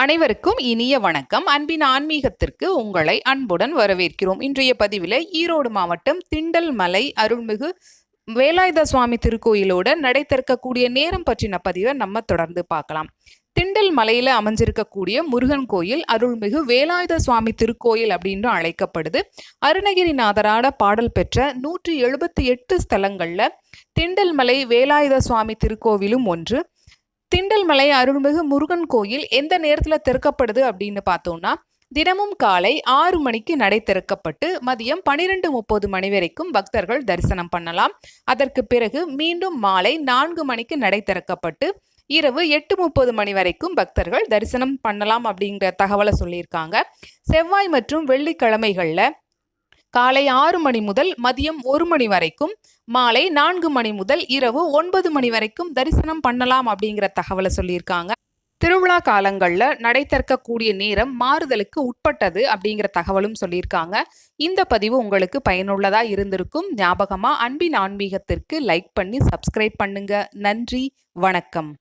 அனைவருக்கும் இனிய வணக்கம். அன்பின் ஆன்மீகத்திற்கு உங்களை அன்புடன் வரவேற்கிறோம். இன்றைய பதிவில் ஈரோடு மாவட்டம் திண்டல் மலை அருள்மிகு வேலாயுத சுவாமி திருக்கோயிலோட நடை திறக்கக்கூடிய நேரம் பற்றின பதிவை நம்ம தொடர்ந்து பார்க்கலாம். திண்டல் மலையில் அமைஞ்சிருக்கக்கூடிய முருகன் கோயில் அருள்மிகு வேலாயுத சுவாமி திருக்கோயில் அப்படின்னு அழைக்கப்படுது. அருணகிரிநாதராட பாடல் பெற்ற நூற்றி எழுபத்தி எட்டு ஸ்தலங்களில் திண்டல் மலை வேலாயுத சுவாமி திருக்கோவிலும் ஒன்று. திண்டல்மலை அருள்மிகு முருகன் கோயில் எந்த நேரத்தில் திறக்கப்படுது அப்படின்னு பார்த்தோம்னா தினமும் காலை ஆறு மணிக்கு நடை திறக்கப்பட்டு மதியம் பனிரெண்டு முப்பது மணி வரைக்கும் பக்தர்கள் தரிசனம் பண்ணலாம். அதற்கு பிறகு மீண்டும் மாலை நான்கு மணிக்கு நடை திறக்கப்பட்டு இரவு எட்டு முப்பது மணி வரைக்கும் பக்தர்கள் தரிசனம் பண்ணலாம் அப்படிங்கிற தகவலை சொல்லியிருக்காங்க. செவ்வாய் மற்றும் வெள்ளிக்கிழமைகளில் காலை ஆறு மணி முதல் மதியம் ஒரு மணி வரைக்கும் மாலை நான்கு மணி முதல் இரவு ஒன்பது மணி வரைக்கும் தரிசனம் பண்ணலாம் அப்படிங்கிற தகவலை சொல்லியிருக்காங்க. திருவிழா காலங்களில் நடை திறக்கக்கூடிய நேரம் மாறுதலுக்கு உட்பட்டது அப்படிங்கிற தகவலும் சொல்லியிருக்காங்க. இந்த பதிவு உங்களுக்கு பயனுள்ளதா இருந்திருக்கும். ஞாபகமா அன்பின் ஆன்மீகத்திற்கு லைக் பண்ணி சப்ஸ்கிரைப் பண்ணுங்க. நன்றி வணக்கம்.